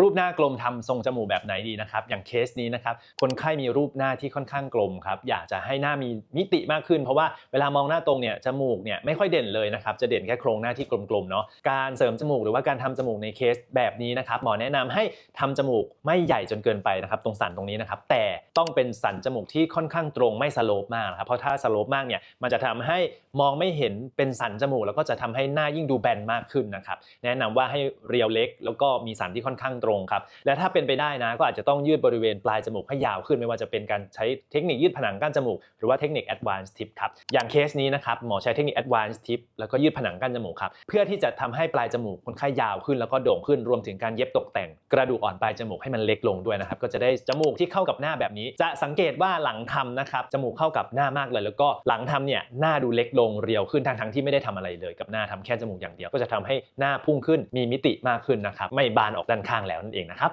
รูปหน้ากลมทำทรงจมูกแบบไหนดีนะครับ อย่างเคสนี้นะครับ คนไข้มีรูปหน้าที่ค่อนข้างกลมครับ อยากจะให้หน้ามีมิติมากขึ้น เพราะว่าเวลามองหน้าตรงเนี่ย จมูกเนี่ยไม่ค่อยเด่นเลยนะครับ จะเด่นแค่โครงหน้าที่กลมๆเนาะ การเสริมจมูกหรือว่าการทำจมูกในเคสแบบนี้นะครับ หมอแนะนำให้ทำจมูกไม่ใหญ่จนเกินไปนะครับ ตรงสันตรงนี้นะครับ แต่ต้องเป็นสันจมูกที่ค่อนข้างตรงไม่สโลปมากนะครับ เพราะถ้าสโลปมากเนี่ย มันจะทำให้มองไม่เห็นเป็นสันจมูก แล้วก็จะทำให้หน้ายิ่งดูแบนมากขึ้นนะครับ แนะนำว่าให้เรียวเล็ก แล้วก็มีสันที่ค่อนข้างตรงครับ และถ้าเป็นไปได้นะก็อาจจะต้องยืดบริเวณปลายจมูกให้ยาวขึ้นไม่ว่าจะเป็นการใช้เทคนิคยืดผนังกั้นจมูก หรือว่าเทคนิค advanced tip ครับ อย่างเคสนี้นะครับหมอใช้เทคนิค advanced tip แล้วก็ยืดผนังกั้นจมูกครับ เพื่อที่จะทำให้ปลายจมูกคนไข้ยาวขึ้น แล้วก็โด่งขึ้นรวมถึงการเย็บตกแต่ง กระดูกอ่อนปลายจมูกให้มันเล็กลงด้วยนะครับก็จะได้จมูกที่เข้ากับหน้าแบบนี้ จะสังเกตว่าหลังทำนะครับจมูกเข้ากับหน้ามากเลย แล้วก็หลังทำเนี่ยหน้าดูเล็กลงเรียวขึ้นทั้งทั้งที่ไม่ได้ทำอะไรเลยกับหน้าทำแค่จมูกอย่างเดียวก็จะทำให้หน้าพุ่งขึ้นมีมิติมากขึ้นนะครับไม่บานออกด้านข้างแล้วนั่นเองนะครับ